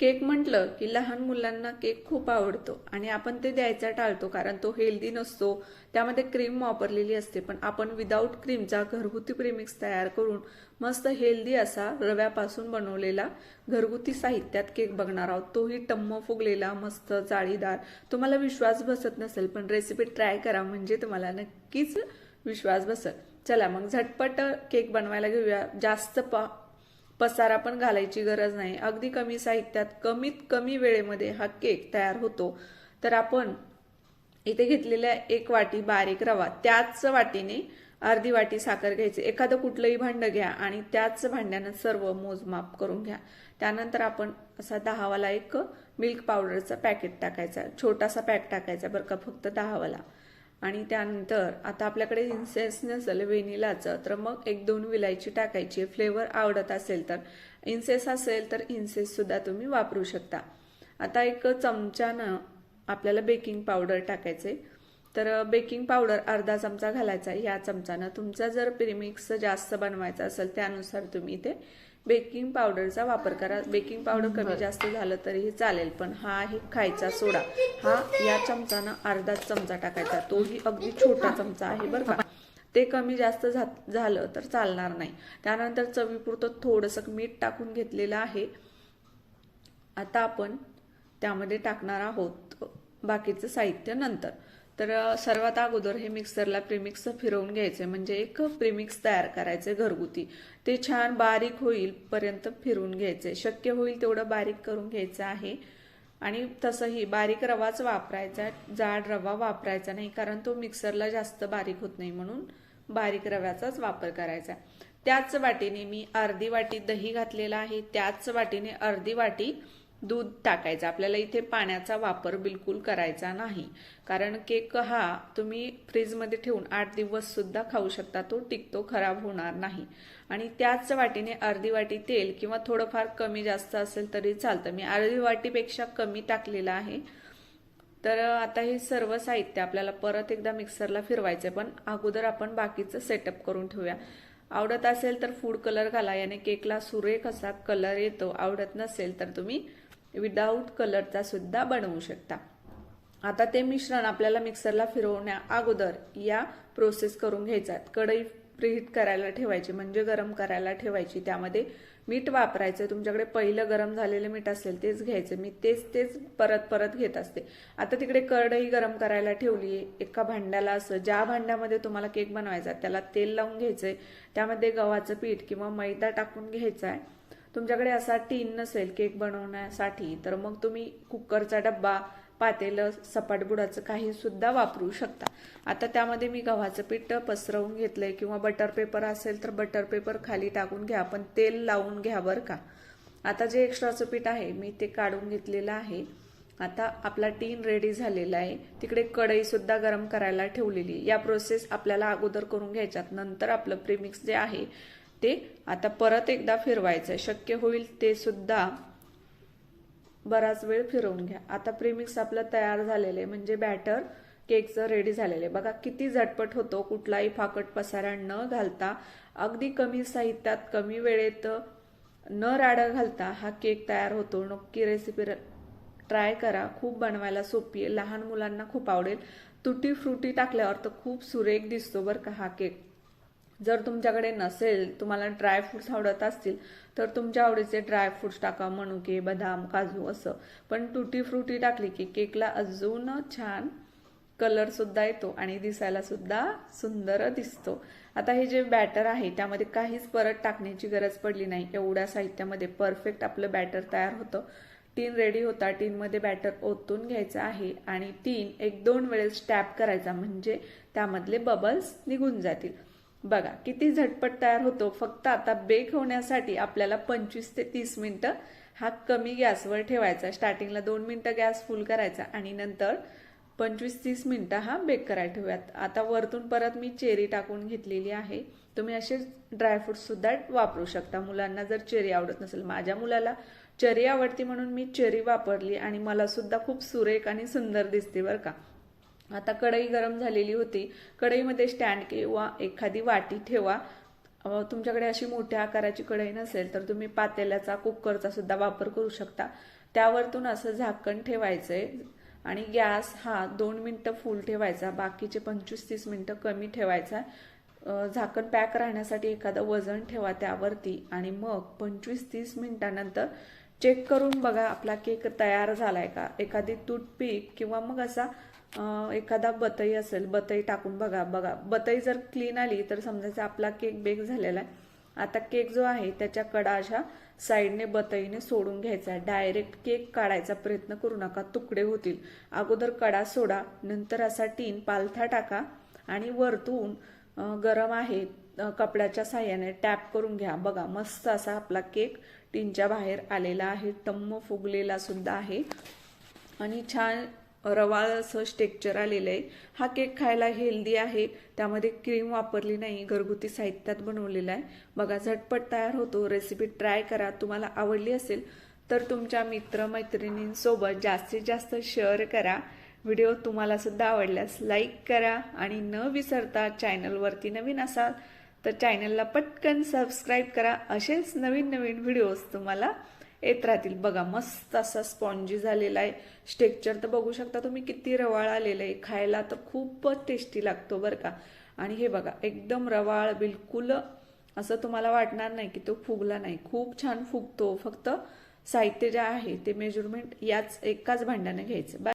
Cake म्हटलं की लहान मुलांना केक खूप आवडतो आणि आपण ते द्यायचा टाळतो कारण तो हेल्दी नसतो. त्यामध्ये क्रीम वापरलेली असते पण आपण विदाऊट क्रीमचा घरगुती प्रेमिक्स तयार करून मस्त हेल्दी असा रव्यापासून बनवलेला घरगुती साहित्यात केक बघणार आहोत. तोही टम्म फुगलेला मस्त जाळीदार. तुम्हाला विश्वास बसत नसेल पण रेसिपी ट्राय करा म्हणजे तुम्हाला नक्कीच विश्वास बसेल चला मग झटपट केक बनवायला घेऊया. जास्त पा पसारा पण घालायची गरज नाही. अगदी कमी साहित्यात कमीत कमी वेळेमध्ये हा केक तयार होतो. तर आपण इथे घेतलेल्या एक वाटी बारीक रवा त्याच वाटीने अर्धी वाटी साखर घ्यायची. एखादं कुठलंही भांडं घ्या आणि त्याच भांड्यानं सर्व मोजमाप करून घ्या. त्यानंतर आपण असा दहावाला एक मिल्क पावडरचा पॅकेट टाकायचा. छोटासा पॅक टाकायचा बरं का फक्त दहावाला. आणि त्यानंतर आता आपल्याकडे इन्सेन्स नसेल व्हेनिलाचं. तर मग एक दोन विलायची टाकायची. फ्लेवर आवडत असेल तर. इन्सेस असेल तर इन्सेस सुद्धा तुम्ही वापरू शकता. आता एक चमच्यानं आपल्याला बेकिंग पावडर टाकायचे. तर बेकिंग पावडर अर्धा चमचा घालायचा. या चमचानं तुमचा जर प्रिमिक्स जास्त बनवायचा असेल त्यानुसार तुम्ही ते बेकिंग पावडरचा वापर करा. बेकिंग पावडर कमी जास्त झालं तरीही चालेल पण हा आहे खायचा सोडा. हा या चमचानं अर्धा चमचा टाकायचा. तोही अगदी छोटा चमचा आहे बरं का. ते कमी जास्त झालं तर चालणार नाही. त्यानंतर चवीपुरतं थोडंसं मीठ टाकून घेतलेलं आहे. आता आपण त्यामध्ये टाकणार आहोत बाकीचं साहित्य नंतर. तर सर्वात अगोदर हे मिक्सरला प्रीमिक्स फिरवून घ्यायचे. म्हणजे एक प्रीमिक्स तयार करायचे घरगुती. ते छान बारीक होईलपर्यंत फिरून फिरवून घ्यायचे. शक्य होईल तेवढं बारीक करून घ्यायचं आहे. आणि तसंही बारीक रवाच वापरायचा जाड रवा वापरायचा नाही कारण तो मिक्सरला जास्त बारीक होत नाही म्हणून बारीक रव्याचाच वापर करायचा. त्याच वाटीने मी अर्धी वाटी दही घातलेला आहे. त्याच वाटीने अर्धी वाटी दूध टाकायचं. आपल्याला इथे पाण्याचा वापर बिलकुल करायचा नाही. कारण केक हा तुम्ही फ्रीजमध्ये ठेवून आठ दिवस सुद्धा खाऊ शकता. तो टिकतो खराब होणार नाही. आणि त्याच वाटीने अर्धी वाटी तेल किंवा थोडंफार कमी जास्त असेल तरी चालतं. मी अर्धी वाटीपेक्षा कमी टाकलेलं आहे. तर आता हे सर्व साहित्य आपल्याला परत एकदा मिक्सरला फिरवायचं पण अगोदर आपण बाकीचं सेटअप करून ठेवूया. आवडत असेल तर फूड कलर घाला. याने केकला सुरेख असा कलर येतो. आवडत नसेल तर तुम्ही विदाऊट कलरचा सुद्धा बनवू शकता. आता ते मिश्रण आपल्याला मिक्सरला फिरवण्या अगोदर या प्रोसेस करून घ्यायचा कढई प्रीहीट करायला ठेवायची म्हणजे गरम करायला ठेवायची. त्यामध्ये मीठ वापरायचं. तुमच्याकडे पहिलं गरम झालेलं मीठ असेल तेच घ्यायचं. मी तेच तेच परत परत घेत असते. आता तिकडे कढई गरम करायला ठेवली एका भांड्याला असं ज्या भांड्यामध्ये तुम्हाला केक बनवायचा त्याला तेल लावून घ्यायचंय. त्यामध्ये गव्हाचं पीठ किंवा मैदा टाकून घ्यायचा आहे. तुमच्याकडे असा टीन नसेल केक बनवण्यासाठी तर मग तुम्ही कुकरचा डब्बा पातेलं सपाट बुडाचं काही सुद्धा वापरू शकता. आता त्यामध्ये मी गव्हाचं पीठ पसरवून घेतलंय किंवा बटर पेपर असेल तर बटर पेपर खाली टाकून घ्या पण तेल लावून घ्या बरं का. आता जे एक्स्ट्राचं पीठ आहे मी ते काढून घेतलेलं आहे. आता आपला टीन रेडी झालेला आहे. तिकडे कढई सुद्धा गरम करायला ठेवलेली या प्रोसेस आपल्याला अगोदर करून घ्यायच्यात. नंतर आपलं प्रीमिक्स जे आहे ते आता परत एकदा फिरवायचं शक्य होईल ते सुद्धा बराच वेळ फिरवून घ्या. आता प्रीमिक्स आपलं तयार झालेलं आहे. म्हणजे बॅटर केकचं रेडी झालेलं. आहे बघा किती झटपट होतो. कुठलाही फाकट पसारा न घालता. अगदी कमी साहित्यात कमी वेळेत न राडा घालता हा केक तयार होतो. नक्की रेसिपी ट्राय करा. खूप बनवायला सोपी आहे. लहान मुलांना खूप आवडेल. तुटी फ्रुटी टाकल्यावर तर खूप सुरेख दिसतो बरं का हा केक जर तुमच्याकडे नसेल तुम्हाला ड्रायफ्रुट्स आवडत असतील तर तुमच्या आवडीचे ड्रायफ्रुट्स टाका मनुके बदाम काजू असं. पण तुटी फ्रुटी टाकली की केकला अजून छान कलर सुद्धा येतो आणि दिसायला सुद्धा सुंदर दिसतो. आता हे जे बॅटर आहे त्यामध्ये काहीच परत टाकण्याची गरज पडली नाही. एवढ्या साहित्यामध्ये परफेक्ट आपलं बॅटर तयार होतं. टीन रेडी होता टीनमध्ये बॅटर ओतून घ्यायचं आहे आणि टीन एक दोन वेळेस टॅप करायचा. म्हणजे त्यामधले बबल्स निघून जातील. बघा किती झटपट तयार होतो. फक्त आता बेक होण्यासाठी आपल्याला पंचवीस ते तीस मिनटं हा कमी गॅसवर ठेवायचा. स्टार्टिंगला दोन मिनटं गॅस फुल करायचा आणि नंतर पंचवीस तीस मिनटं हा बेक करायला ठेवूयात. आता वरतून परत मी चेरी टाकून घेतलेली आहे. तुम्ही असे ड्रायफ्रूटसुद्धा वापरू शकता. मुलांना जर चेरी आवडत नसेल माझ्या मुलाला चेरी आवडती म्हणून मी चेरी वापरली आणि मला सुद्धा खूप सुरेख आणि सुंदर दिसते बरं का. आता कढई गरम झालेली होती. कढईमध्ये स्टँड किंवा एखादी वाटी ठेवा. तुमच्याकडे अशी मोठ्या आकाराची कढई नसेल तर तुम्ही पातेल्याचा कुकरचा सुद्धा वापर करू शकता. त्यावरतून असं झाकण ठेवायचंय आणि गॅस हा दोन मिनटं फुल ठेवायचा. बाकीचे पंचवीस तीस मिनटं कमी ठेवायचा. झाकण पॅक राहण्यासाठी एखादं वजन ठेवा त्यावरती आणि मग पंचवीस तीस मिनिटानंतर चेक करून बघा आपला केक तयार झालाय का? एखादी टूथपिक किंवा मग असा एखादा बतई असेल बतई टाकून बघा बघा. बतई जर क्लीन आली तर समजायचं आपला केक बेक झालेला आहे. आता केक जो आहे त्याच्या कडा अशा साईडने बतईने सोडून घ्यायचा डायरेक्ट केक काढायचा प्रयत्न करू नका तुकडे होतील. अगोदर कडा सोडा नंतर असा टीन पालथा टाका आणि वरतून गरम आहे कपड्याच्या साह्याने टॅप करून घ्या. बघा मस्त असा आपला केक टीनच्या बाहेर आलेला आहे. टम्म फुगलेला सुद्धा आहे. आणि छान रवाळ असं स्टेक्चर आलेलं आहे. हा केक खायला हेल्दी आहे. त्यामध्ये क्रीम वापरली नाही. घरगुती साहित्यात बनवलेला आहे. बघा झटपट तयार होतो. रेसिपी ट्राय करा. तुम्हाला आवडली असेल तर तुमच्या मित्रमैत्रिणींसोबत जास्तीत जास्त शेअर करा. व्हिडिओ तुम्हाला सुद्धा आवडल्यास लाईक करा. आणि न विसरता चॅनलवरती नवीन असाल तर चॅनलला पटकन सबस्क्राईब करा. असेच नवीन नवीन व्हिडिओज तुम्हाला येत राहतील बघा मस्त असा स्पॉन्जी झालेला आहे. स्टेक्चर तर बघू शकता तुम्ही किती रवाळ आलेलं आहे. खायला तर खूपच टेस्टी लागतो बरं का. आणि हे बघा एकदम रवाळ बिलकुल असं तुम्हाला वाटणार नाही की तो फुगला नाही. खूप छान फुगतो. फक्त साहित्य जे आहे ते मेजरमेंट याच एकाच भांड्याने घ्यायचं.